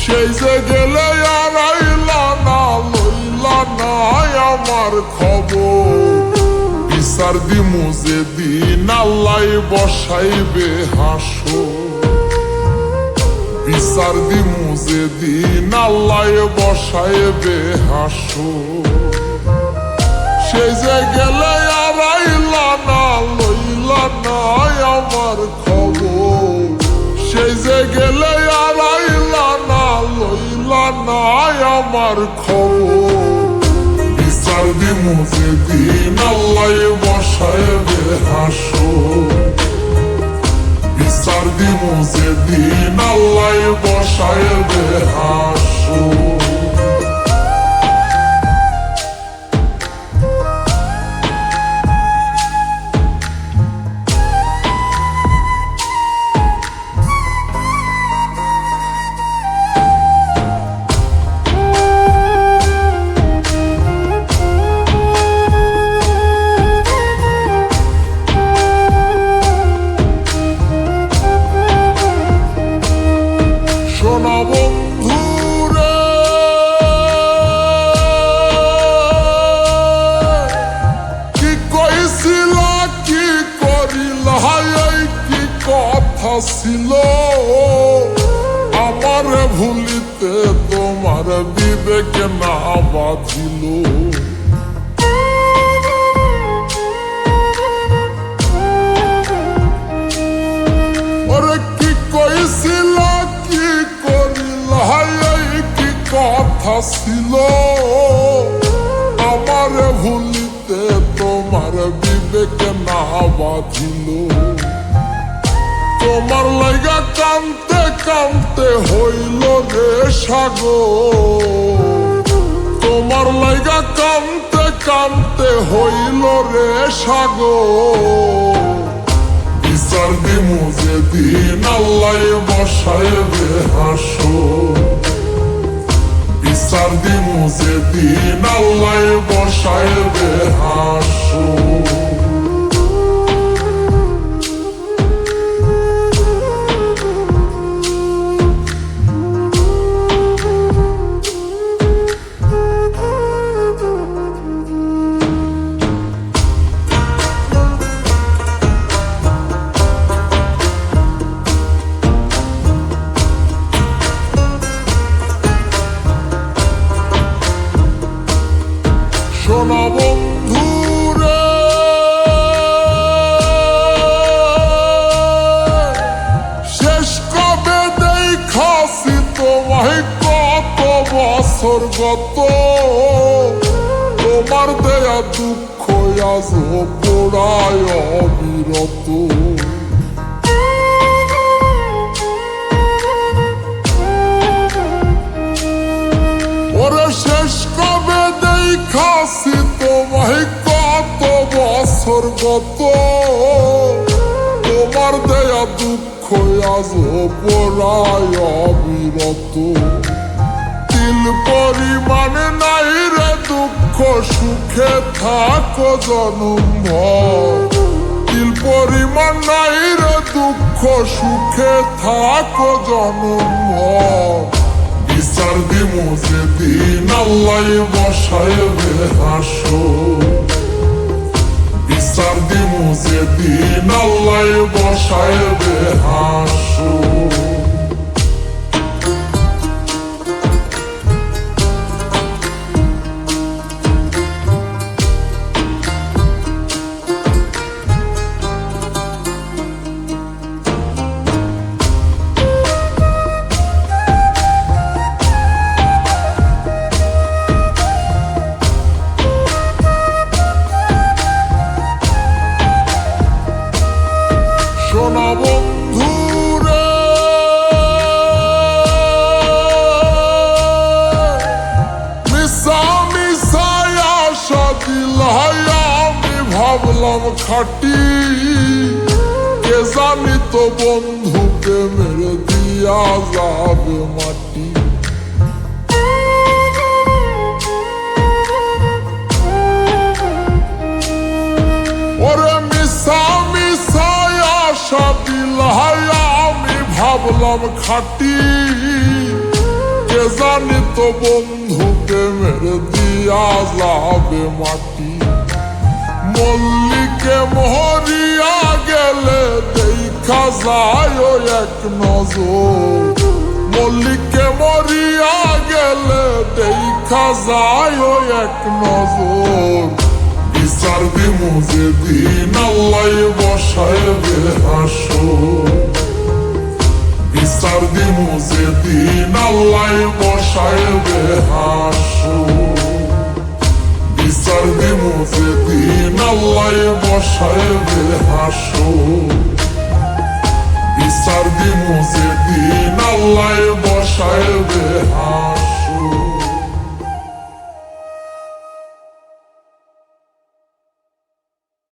সেই গেলে আর আইলা না, লইলা না আমার খবর। বিচার দিমু যে দিন আল্লাহ বসাইবে হাসো বিচার দিমু যে দিন আল্লাহ বসাইবে হাসো সেই যে গেলে লইলা না আমার খবর। সেই যে গেলে আর আইলা না, লইলা না আমার খবর। বিচার দিমু যে দিন আল্লাহ বসাইবে হাসো বিচার দিমু যে দিন আল্লাহ বসাইবে হাসো ছিল আমার ভুলিতে তোমার বিবেক না বাঁধিল। কথা ছিল? আমার ভুলিতে তোমার বিবেক না বাঁধিল। তোমার লাগা কামতে কামতে হইল রে সাগর। তোমার লাগা কামতে কামতে হইল রে সাগর। বিচার দিমু যে দিন আল্লাহ বসাইবে হাসো বিচার দিমু যে দিন আল্লাহ বসাইবে হাসো বছর তোমার দেয়া দুঃখ আজ পোড়ায় অবিরত। ওরে শেষ কবে দেখাছি তোমায়, কত বছর গত। তোমার দেয়া দুঃখ আজ পড়ায় অবিরত। তিল পরিমাণ নাই রে দুঃখ, সুখে থাকো জনম তিল পরিমাণ নাই রে দুঃখ, সুখে থাকো জনম বিচার দিমু দিন আল্লাহ বসাইবে হাসো বিচার দিমু দিন আল্লাহ বসাইবে হাসো খাটি, কে জানি তো বন্ধুকে মেরে দিয়া যাবে মাটি। ওরে মিশা মিশায়া আশা দিলাই আমি ভাবলাম খাটি, কে জানি তো বন্ধুকে মেরে দিয়া যাবে মাটি। মল্লি মল্লিকে মহরিয়া গেলে দেখা যায় এক নজর মল্লিকে মরিয়া গেলে দেখা যায় এক নজর বিচার দিমু যে আল্লাহ বসায় হাসো বিচার দিমু যে আল্লাহ বসায় হাসো দিমু যে দিন আল্লাহ বসায় হাসো। বিচার যে দিন আল্লাহ বসায়